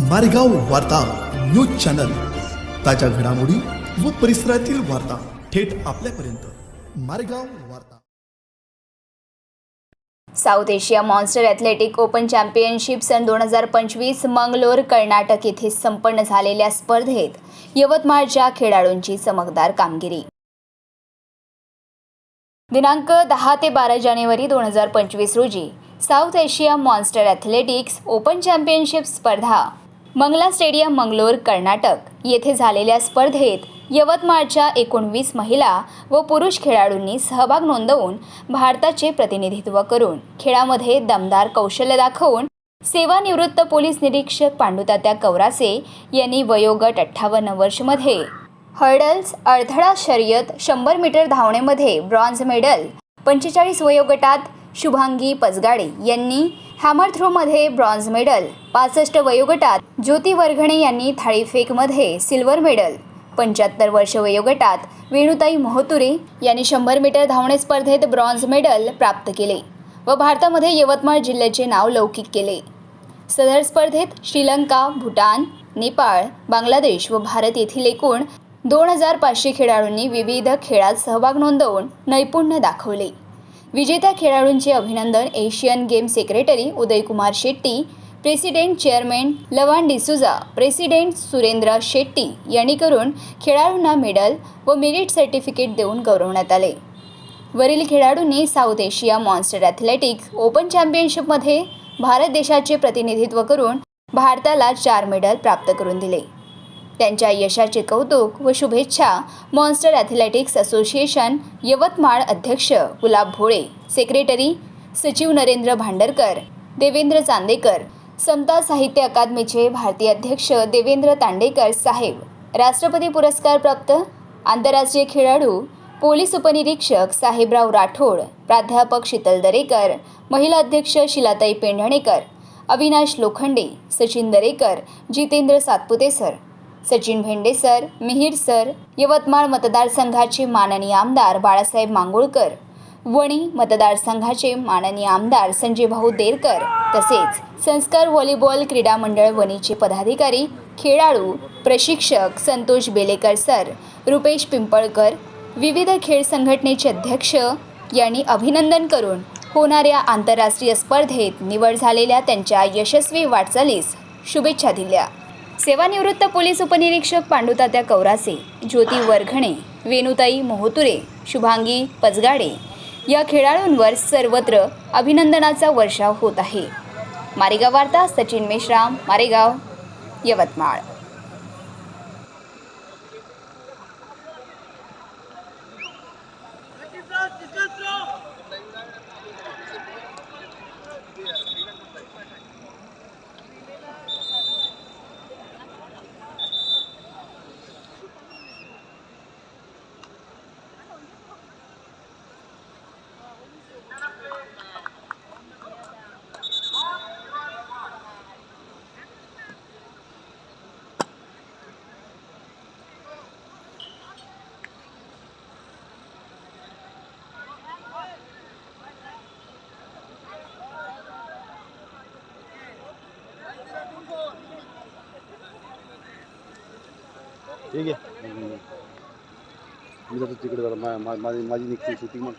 मारेगाव वार्ता news channel. ताज्या घडामोडी व परिसरातील वार्ता थेट आपल्यापर्यंत. मारेगाव वार्ता. South Asia monster athletic open championship सन दोन हजार पंचवीस मंगलोर कर्नाटक येथे संपन्न झालेल्या स्पर्धेत यवतमाळच्या खेळाडूंची चमकदार कामगिरी. दिनांक दहा ते बारा जानेवारी दोन हजार पंचवीस रोजी South Asia monster athletics open championship स्पर्धा मंगला स्टेडियम मंगलोर कर्नाटक. येथे झालेल्या स्पर्धेत यवतमाळच्या एकोणवीस महिला व पुरुष खेळाडूंनी सहभाग नोंदवून भारताचे प्रतिनिधित्व करून खेळामध्ये दमदार कौशल्य दाखवून सेवानिवृत्त पोलीस निरीक्षक पांडुतात्या कवरासे यांनी वयोगट अठ्ठावन्न वर्षमध्ये हर्डल्स अडथळा शर्यत शंभर मीटर धावणेमध्ये ब्रॉन्झ मेडल पंचेचाळीस वयोगटात शुभांगी पचगाडे यांनी हॅमर थ्रोमध्ये ब्रॉन्झ मेडल पासष्ट वयोगटात ज्योती वरघणे यांनी थाळीफेकमध्ये सिल्वर मेडल पंच्याहत्तर वर्ष वयोगटात वेणुताई मोहतुरे यांनी शंभर मीटर धावणे स्पर्धेत ब्रॉन्झ मेडल प्राप्त केले व भारतामध्ये यवतमाळ जिल्ह्याचे नाव लौकिक केले. सदर स्पर्धेत श्रीलंका भूटान नेपाळ बांगलादेश व भारत येथील एकूण दोन हजार पाचशे खेळाडूंनी विविध खेळात सहभाग नोंदवून नैपुण्य दाखवले. विजेत्या खेळाडूंचे अभिनंदन Asian game secretary Udaykumar Shetty president chairman Lavan D'Souza president Surendra Shetty यांनी करून खेळाडूंना मेडल व मेरिट सर्टिफिकेट देऊन गौरवण्यात आले. वरील खेळाडूंनी South Asia monster athletics open चॅम्पियनशिपमध्ये भारत देशाचे प्रतिनिधित्व करून भारताला चार मेडल प्राप्त करून दिले. त्यांच्या यशाचे कौतुक व शुभेच्छा मॉन्स्टर ॲथलेटिक्स असोसिएशन यवतमाळ अध्यक्ष गुलाब भोळे सेक्रेटरी सचिव नरेंद्र भांडरकर देवेंद्र चांदेकर समता साहित्य अकादमीचे भारतीय अध्यक्ष देवेंद्र तांडेकर साहेब. राष्ट्रपती पुरस्कार प्राप्त आंतरराष्ट्रीय खेळाडू पोलीस उपनिरीक्षक साहेबराव राठोड प्राध्यापक शीतल दरेकर महिला अध्यक्ष शिलाताई Pendhanekar Avinash Lokhande Sachin Darekar Jitendra Satpute sir. Sachin Bhende sir Mihir sir Yavatmal मतदारसंघाचे माननीय आमदार बाळासाहेब मांगोळकर वणी मतदारसंघाचे माननीय आमदार संजय भाऊ देरकर तसेच संस्कार व्हॉलीबॉल क्रीडा मंडळ वणीचे पदाधिकारी खेळाडू प्रशिक्षक संतोष बेलेकर सर रुपेश पिंपळकर विविध खेळ संघटनेचे अध्यक्ष यांनी अभिनंदन करून होणाऱ्या आंतरराष्ट्रीय स्पर्धेत निवड झालेल्या त्यांच्या यशस्वी वाटचालीस शुभेच्छा दिल्या. सेवानिवृत्त पोलीस उपनिरीक्षक पांडुतात्या कौरासे ज्योती वरघणे वेणुताई मोहतुरे शुभांगी पचगाडे या खेळाडूंवर सर्वत्र अभिनंदनाचा वर्षाव होत आहे. मारेगाव वार्ता सचिन मेश्राम मारेगाव यवतमाळ. ठीक आहे. मी जातो तिकडे जरा मा- मा- माझी माझी निघते शूटिंग मग.